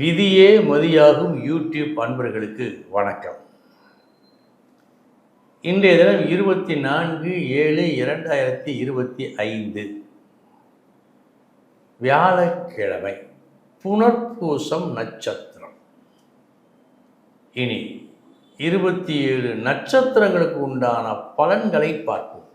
விதியே மதியாகும் யூடியூப் அன்பர்களுக்கு வணக்கம். இன்றைய தினம் இருபத்தி நான்கு ஏழு இரண்டாயிரத்தி இருபத்தி ஐந்து. வியாழக்கிழமை புனர்பூசம் நட்சத்திரம். இனி இருபத்தி ஏழு நட்சத்திரங்களுக்கு உண்டான பலன்களை பார்ப்போம்.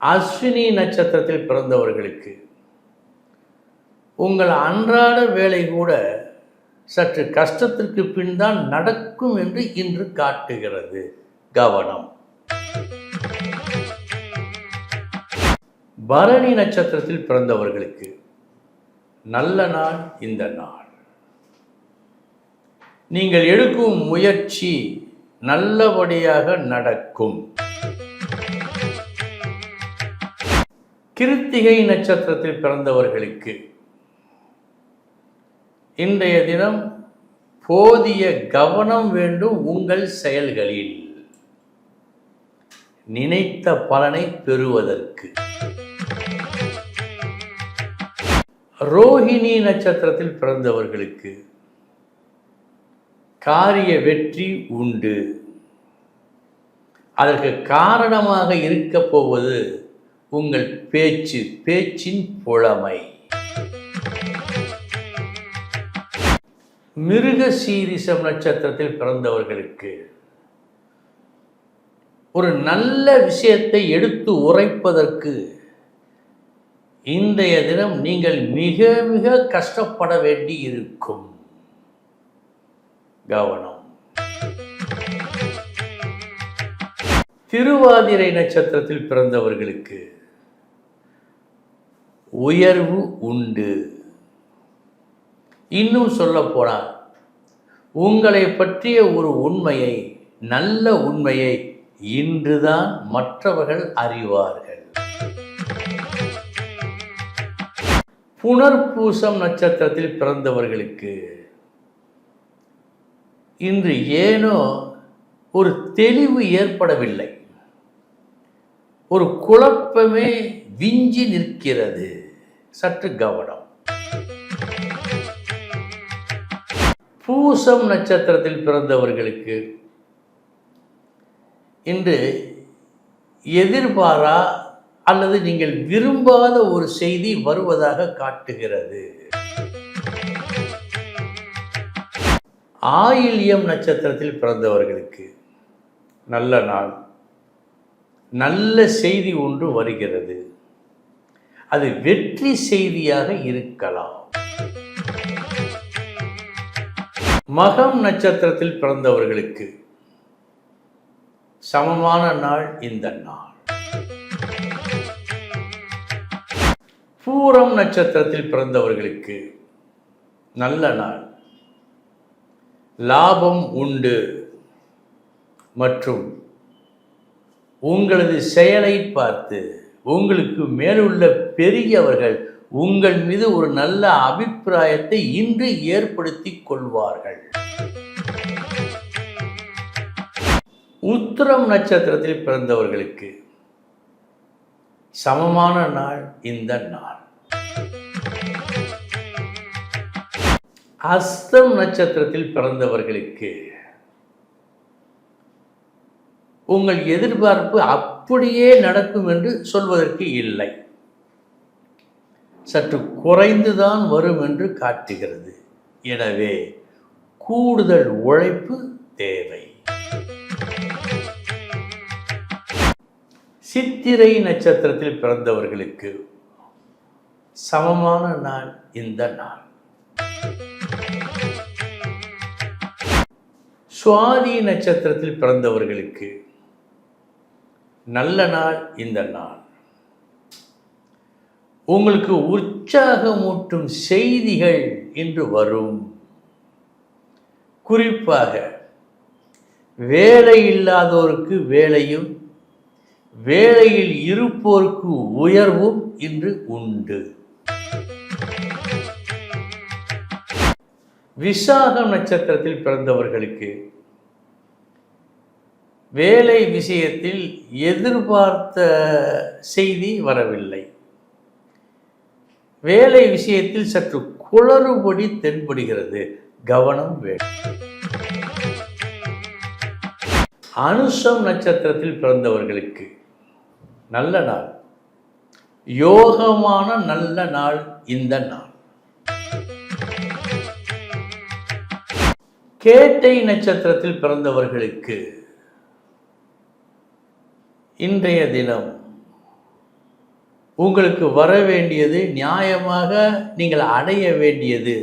அஸ்வினி நட்சத்திரத்தில் பிறந்தவர்களுக்கு உங்கள் அன்றாட வேலை கூட சற்று கஷ்டத்திற்கு பின் தான் நடக்கும் என்று இன்று காட்டுகிறது. கவனம். பரணி நட்சத்திரத்தில் பிறந்தவர்களுக்கு நல்ல நாள் இந்த நாள். நீங்கள் எடுக்கும் முயற்சி நல்லபடியாக நடக்கும். கிருத்திகை நட்சத்திரத்தில் பிறந்தவர்களுக்கு இன்றைய தினம் போதிய கவனம் வேண்டும் உங்கள் செயல்களில். நினைத்த பலனை பெறுவதற்கு. ரோஹிணி நட்சத்திரத்தில் பிறந்தவர்களுக்கு காரிய வெற்றி உண்டு. அதற்கு காரணமாக இருக்க போவது உங்கள் பேச்சு பேச்சின் புலமை. மிருக சீரிசம் நட்சத்திரத்தில் பிறந்தவர்களுக்கு ஒரு நல்ல விஷயத்தை எடுத்து உரைப்பதற்கு இன்றைய தினம் நீங்கள் மிக மிக கஷ்டப்பட வேண்டி இருக்கும். கவனம். திருவாதிரை நட்சத்திரத்தில் பிறந்தவர்களுக்கு உயர்வு உண்டு. இன்னும் சொல்ல போனால் உங்களை பற்றிய ஒரு உண்மையை நல்ல உண்மையை இன்றுதான் மற்றவர்கள் அறிவார்கள். புனர்பூசம் நட்சத்திரத்தில் பிறந்தவர்களுக்கு இன்று ஏனோ ஒரு தெளிவு ஏற்படவில்லை. ஒரு குழப்பமே விஞ்சி நிற்கிறது. சற்று கவனம். பூசம் நட்சத்திரத்தில் பிறந்தவர்களுக்கு இன்று எதிர்பாரா அல்லது நீங்கள் விரும்பாத ஒரு செய்தி வருவதாக காட்டுகிறது. ஆயில்யம் நட்சத்திரத்தில் பிறந்தவர்களுக்கு நல்ல நாள் நல்ல செய்தி ஒன்று வருகிறது. அது வெற்றி செய்தியாக இருக்கலாம். மகம் நட்சத்திரத்தில் பிறந்தவர்களுக்கு சமமான நாள் இந்த நாள். பூரம் நட்சத்திரத்தில் பிறந்தவர்களுக்கு நல்ல நாள். லாபம் உண்டு மற்றும் உங்களது செயலை பார்த்து உங்களுக்கு மேலுள்ள பெரியவர்கள் உங்கள் மீது ஒரு நல்ல அபிப்பிராயத்தை இன்று ஏற்படுத்தி கொள்வார்கள். உத்திரம் நட்சத்திரத்தில் பிறந்தவர்களுக்கு சமமான நாள் இந்த நாள். அஸ்தம் நட்சத்திரத்தில் பிறந்தவர்களுக்கு உங்கள் எதிர்பார்ப்பு அப்படியே நடக்கும் என்று சொல்வதற்கு இல்லை. சற்று குறைந்துதான் வரும் என்று காட்டுகிறது. எனவே கூடுதல் உழைப்பு தேவை. சித்திரை நட்சத்திரத்தில் பிறந்தவர்களுக்கு சமமான நாள் இந்த நாள். சுவாதி நட்சத்திரத்தில் பிறந்தவர்களுக்கு நல்ல நாள் இந்த நாள். உங்களுக்கு உற்சாகமூட்டும் செய்திகள் இன்று வரும். குறிப்பாக வேலை இல்லாதோருக்கு வேலையும் வேலையில் இருப்போருக்கு உயர்வும் இன்று உண்டு. விசாகம் நட்சத்திரத்தில் பிறந்தவர்களுக்கு வேலை விஷயத்தில் எதிர்பார்த்த செய்தி வரவில்லை. வேலை விஷயத்தில் சற்று குளறுபடி தென்படுகிறது. கவனம் வேண்டும் அனுஷம் நட்சத்திரத்தில் பிறந்தவர்களுக்கு நல்ல நாள். யோகமான நல்ல நாள் இந்த நாள். கேட்டை நட்சத்திரத்தில் பிறந்தவர்களுக்கு இன்றைய தினம் உங்களுக்கு வர வேண்டியது நியாயமாக நீங்கள் அடைய வேண்டியது.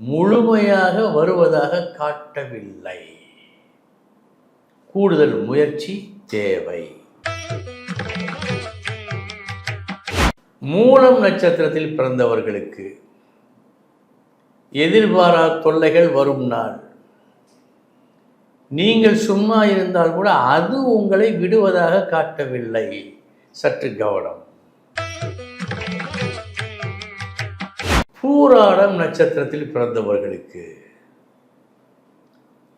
முழுமையாக வருவதாக காட்டவில்லை. கூடுதல் முயற்சி தேவை. மூலம் நட்சத்திரத்தில் பிறந்தவர்களுக்கு எதிர்பாரா தொல்லைகள் வரும் நாள். நீங்கள் சும்மா இருந்தால் கூட அது உங்களை விடுவதாக காட்டவில்லை. சற்று கவனம். பூராடம் நட்சத்திரத்தில் பிறந்தவர்களுக்கு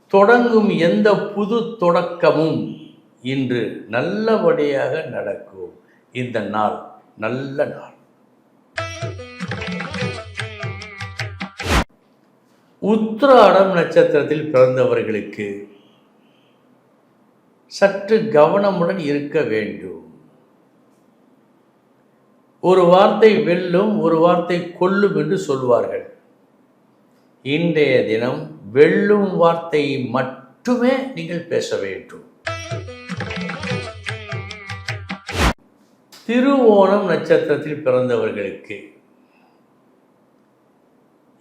தொடங்கும் எந்த புது தொடக்கமும் இன்று நல்லபடியாக நடக்கும். இந்த நாள் நல்ல நாள். உத்திராடம் நட்சத்திரத்தில் பிறந்தவர்களுக்கு சற்று கவனமுடன் இருக்க வேண்டும். ஒரு வார்த்தை வெல்லும் ஒரு வார்த்தை கொல்லும் என்று சொல்வார்கள். இன்றைய தினம் வெல்லும் வார்த்தையை மட்டுமே நீங்கள் பேச வேண்டும். திருவோணம் நட்சத்திரத்தில் பிறந்தவர்களுக்கு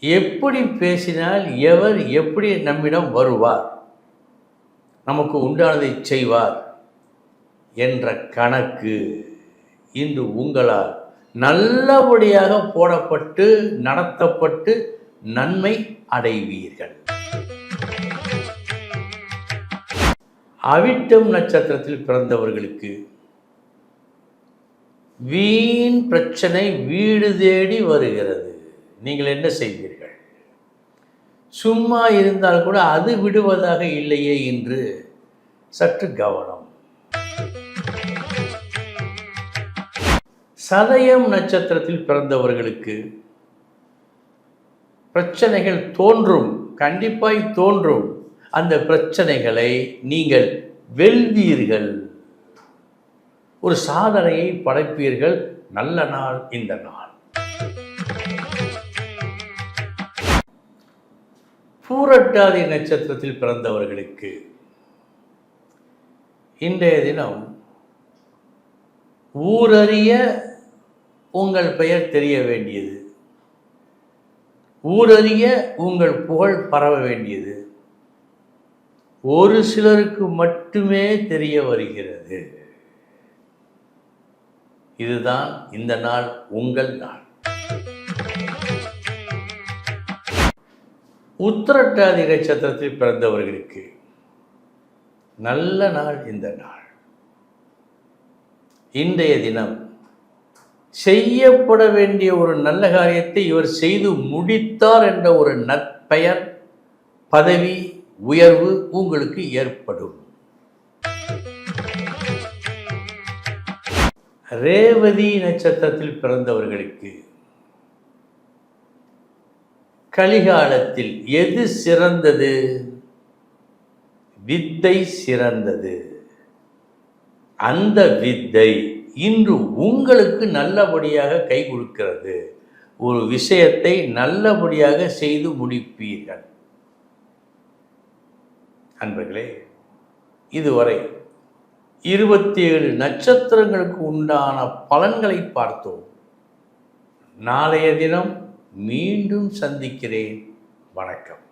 எப்படி பேசினால் எவர் எப்படி நம்மிடம் வருவார் நமக்கு உண்டானதை செய்வார் என்ற கணக்கு இன்று உங்களால் நல்லபடியாக போடப்பட்டு நடத்தப்பட்டு நன்மை அடைவீர்கள். அவிட்டம் நட்சத்திரத்தில் பிறந்தவர்களுக்கு வீண் பிரச்சனை வீடு தேடி வருகிறது. நீங்கள் என்ன செய்வீர்கள்? சும்மா இருந்தால் கூட அது விடுவதாக இல்லையே என்று சற்று கவனம். சதயம் நட்சத்திரத்தில் பிறந்தவர்களுக்கு பிரச்சனைகள் தோன்றும் கண்டிப்பாய் தோன்றும். அந்த பிரச்சனைகளை நீங்கள் வெல்வீர்கள். ஒரு சாதனையை படைப்பீர்கள் நல்ல நாள் இந்த நாள். பூரட்டாதி நட்சத்திரத்தில் பிறந்தவர்களுக்கு இன்றைய தினம் ஊரறிய உங்கள் பெயர் தெரிய வேண்டியது. ஊரறிய உங்கள் புகழ் பரவ வேண்டியது. ஒரு சிலருக்கு மட்டுமே தெரிய வருகிறது. இதுதான் இந்த நாள் உங்கள் நாள். உத்திரட்டாதி நட்சத்திரத்தில் பிறந்தவர்களுக்கு நல்ல நாள் இந்த நாள். இன்றைய தினம் செய்யப்பட வேண்டிய ஒரு நல்ல காரியத்தை இவர் செய்து முடித்தார் என்ற ஒரு நற்பெயர் பதவி உயர்வு உங்களுக்கு ஏற்படும். ரேவதி நட்சத்திரத்தில் பிறந்தவர்களுக்கு கலிகாலத்தில் எது சிறந்தது? வித்தை சிறந்தது. அந்த வித்தை இன்று உங்களுக்கு நல்லபடியாக கை கொடுக்கிறது. ஒரு விஷயத்தை நல்லபடியாக செய்து முடிப்பீர்கள். அன்பர்களே இதுவரை இருபத்தி ஏழு நட்சத்திரங்களுக்கு உண்டான பலன்களை பார்த்தோம். நாளைய தினம் மீண்டும் சந்திக்கிறேன். வணக்கம்.